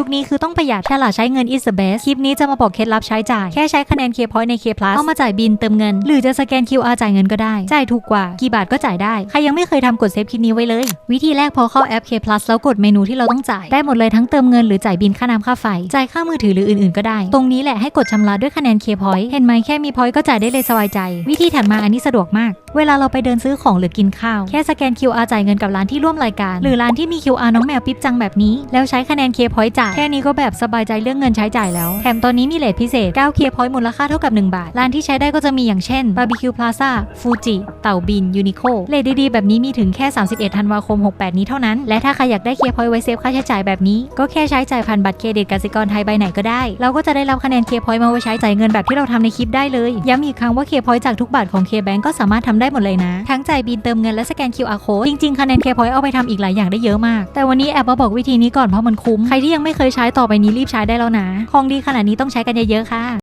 ยุคนี้คือต้องประหยัดฉลาดใช้เงิน is the best คลิปนี้จะมาบอกเคล็ดลับใช้จ่าย แค่ใช้คะแนน K point ใน K plus เอามาจ่ายบินเติมเงิน หรือจะสแกน QR จ่ายเงินก็ได้ จ่ายถูกกว่า กี่บาทก็จ่ายได้ ใครยังไม่เคยทำกดเซฟคลิปนี้ไว้เลย วิธีแรกพอเข้าแอป K plus แล้วกดเมนูที่เราต้องจ่าย ได้หมดเลยทั้งเติมเงินหรือจ่ายบินค่าน้ำค่าไฟ จ่ายค่ามือถือหรืออื่นๆก็ได้ ตรงนี้แหละให้กดชำระด้วยคะแนน K point เห็นไหมแค่มี point ก็จ่ายได้เลยสบายใจ วิธีถัดมาอันนี้สะดวกมาก เวลาเราไปเดินซื้อของหรือกินข้าว แค่สแกน QR จ่ายเงินกับร้านที่ร่วมรายการ หรือร้านที่มี QR น้องแมวปิ๊บจังแบบนี้ แล้วใช้คะแนน K point จ่ายแค่นี้ก็แบบสบายใจเรื่องเงินใช้จ่ายแล้ว แถมตอนนี้มีเลทพิเศษ9 K point มูลค่าเท่ากับ 1 บาท ร้านที่ใช้ได้ก็จะมีอย่างเช่น Barbecue Plaza Fuji เต่าบิน Uniqlo เลทดีๆ แบบนี้มีถึงแค่ 31 ธันวาคม 68 นี้เท่านั้น และถ้าใครอยากได้ K point ไว้เซฟค่าใช้จ่ายแบบนี้ ก็แค่ใช้จ่ายผ่านบัตรเครดิตกสิกรไทยใบไหนก็ได้ เราก็จะได้รับคะแนน K point มาไว้ใช้จ่ายเงินแบบที่เราทำในคลิปได้เลย ย้ำอีกครั้งว่า K point จากทุกบาทของ K Bank ก็สามารถทำได้หมดเลยนะ ทั้งจ่ายบินเติมเงินและสแกน QR code จริงๆคะแนน K point เอาไปทำอีกหลายอย่างได้เยอะมาก แต่วันนี้แอบมาบอกวิธีนี้ก่อนเพราะมันคุ้ม ใครที่ยังไม่เคยใช้ต่อไปนี้รีบใช้ได้แล้วนะ ของดีขนาดนี้ต้องใช้กันเยอะๆค่ะ